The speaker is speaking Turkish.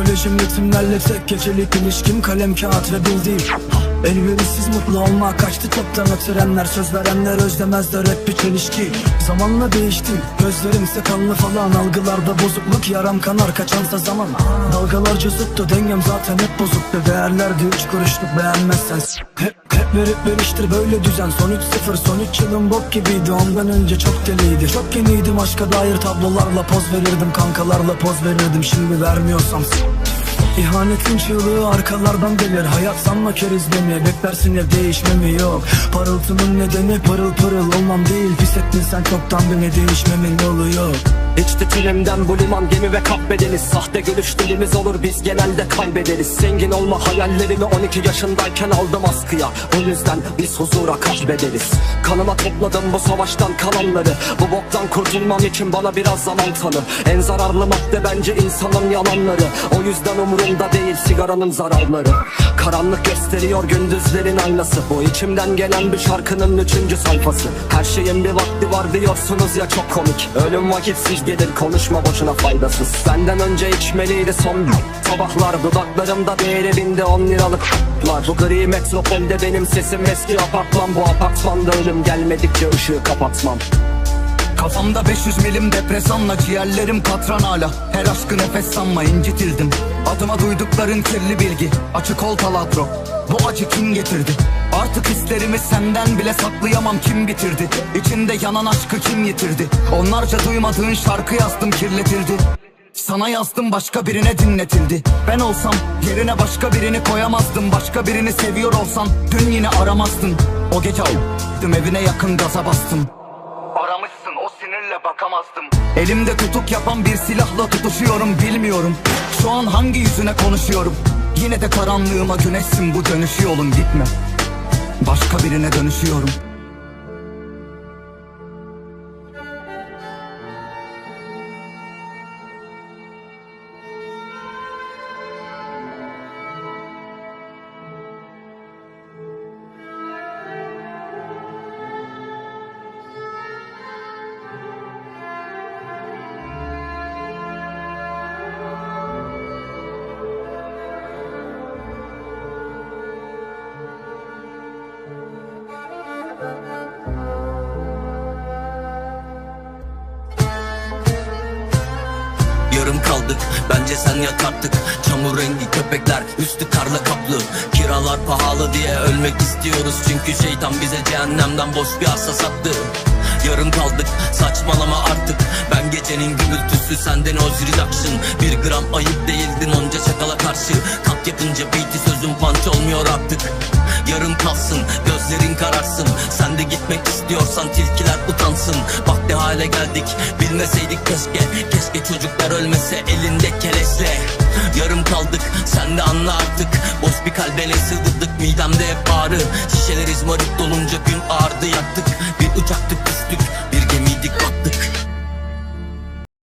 Psikolojim ritimlerle tek gecelik ilişkim Kalem kağıt ve bildiğim. Elverişsiz mutlu olma kaçtı çoktan o trenler Söz verenler özlemezler hep bir çelişki. Zamanla değiştim gözlerimse kanlı falan Algılarda bozukluk yaram kanar kaçansa zaman. Dalgalar zıttı dengem zaten hep bozuktu Değerlerdi üç kuruşluk beğenmezsen. Hep verip veriştir böyle düzen. Son 3-0 son 3 yılım bok gibiydi. Ondan önce çok deliydi. Çok yeniydim aşka dair tablolarla poz verirdim. Kankalarla poz verirdim. Şimdi vermiyorsam İhanetin çığlığı arkalardan gelir. Hayat sanma keriz beni Beklersin hep değişmemi. Yok Parıltımın nedeni pırıl pırıl olmam değil. Pis ettin sen çoktan beni. Değişmemin yolu yok İçti tülemden bu liman gemi ve kahvedeniz Sahte gülüş dilimiz olur biz genelde kaybederiz. Zengin olma hayallerimi 12 yaşındayken aldım askıya. O yüzden biz huzura kaybederiz. Kanıma topladım bu savaştan kalanları Bu boktan kurtulmam için bana biraz zaman tanı. En zararlı madde bence insanın yalanları. O yüzden umurumda değil sigaranın zararları. Karanlık gösteriyor gündüzlerin aynası. Bu içimden gelen bir şarkının üçüncü sayfası. Her şeyin bir vakti var diyorsunuz ya çok komik. Ölüm vakitsiz gelir konuşma boşuna faydasız. Benden önce içmeliydi son Sabahlar dudaklarımda değeri binde on liralık Lar. Bu gri metropolde benim sesim eski apartman. Bu apartmanda ölüm gelmedikçe ışığı kapatmam. Kafamda 500 milim depresanla ciğerlerim katran hala. Her aşkı nefes sanma incitildim. Adıma duydukların kirli bilgi. Açık ol taladro Bu acı kim getirdi Artık hislerimi senden bile saklayamam. Kim bitirdi? İçinde yanan aşkı kim yitirdi? Onlarca duymadığın şarkı yazdım kirletildi. Sana yazdım başka birine dinletildi. Ben olsam yerine başka birini koyamazdım. Başka birini seviyor olsan dün yine aramazdın. O gece aldım evine yakın gaza bastım. Aramışsın o sinirle bakamazdım. Elimde tutuk yapan bir silahla tutuşuyorum bilmiyorum. Şu an hangi yüzüne konuşuyorum? Yine de karanlığıma güneşsin bu dönüş yolun gitme Başka birine dönüşüyorum Kaldık bence sen yat Çamur rengi köpekler üstü karla kaplı. Kiralar pahalı diye ölmek istiyoruz. Çünkü şeytan bize cehennemden boş bir arsa sattı. Yarım kaldık. Saçmalama artık. Ben gecenin gürültüsü senden o reduction. Bir gram ayıp değildin onca çakala karşı. Kalk yapınca beat'i sözüm punch olmuyor artık. Yarım kalsın. Gözlerin kararsın. Sen de gitmek istiyorsan tilkiler utansın Bak ne hale geldik bilmeseydik keşke. Keşke çocuklar ölmese elinde keleşle. Yarım kaldık sen de anla artık. Boş bir kalbe ne sığdırdık midemde hep ağrı